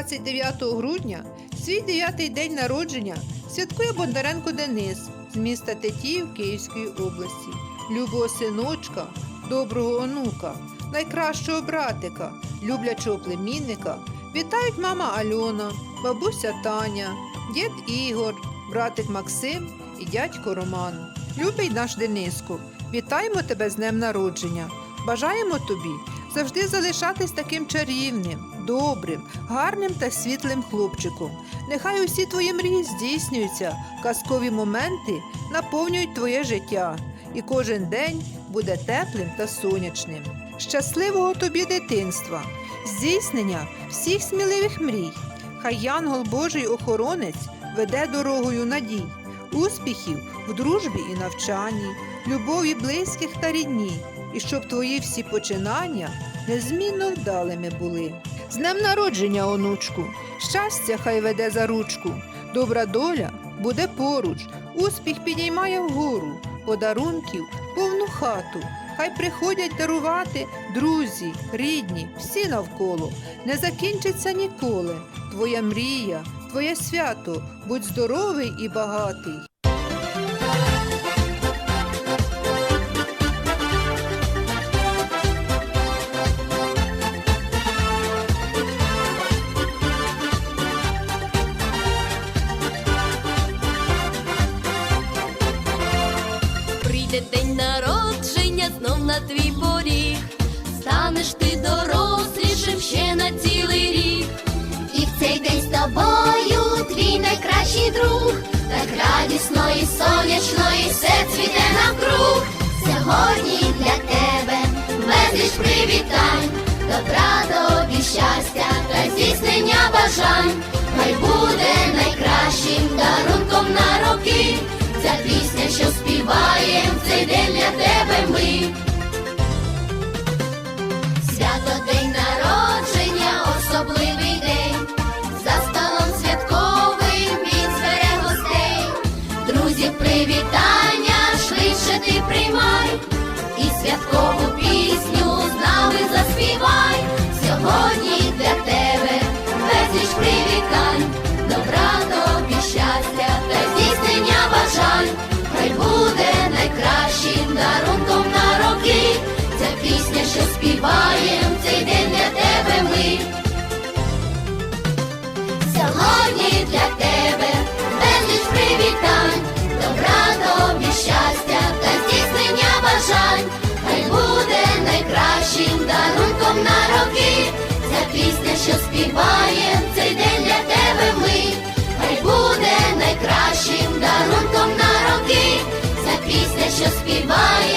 29 грудня, свій дев'ятий день народження, святкує Бондаренко Денис з міста Тетіїв Київської області, любого синочка, доброго онука, найкращого братика, люблячого племінника. Вітають мама Альона, бабуся Таня, дід Ігор, братик Максим і дядько Роман. Любий наш Дениску, вітаємо тебе з днем народження. Бажаємо тобі завжди залишатись таким чарівним, добрим, гарним та світлим хлопчиком. Нехай усі твої мрії здійснюються, казкові моменти наповнюють твоє життя, і кожен день буде теплим та сонячним. Щасливого тобі дитинства, здійснення всіх сміливих мрій. Хай Янгол Божий охоронець веде дорогою надій, успіхів в дружбі і навчанні, любові близьких та рідні, і щоб твої всі починання незмінно вдалими були. З днем народження, онучку, щастя хай веде за ручку, добра доля буде поруч, успіх підіймає вгору, подарунків повну хату. Хай приходять дарувати друзі, рідні, всі навколо. Не закінчиться ніколи. Твоя мрія, твоє свято, будь здоровий і багатий. Прийде день народження знов на твій поріг, станеш ти дорослішим ще на цілий рік. І в цей день з тобою твій найкращий друг, так радісно і сонячно, і все цвіте навкруг. Сьогодні для тебе безліч привітань, добра тобі щастя та здійснення бажань. Хай буде найкращим дарунком на роки. Святкову пісню з нами заспівай. Сьогодні для тебе безліч привітань, добра тобі щастя та здійснення бажань. Хай буде найкращим дарунком на роки. Ця пісня, що співаєм, заспіваєм цей день для тебе ми, хай буде найкращим дарунком на роки, за пісня, що співає.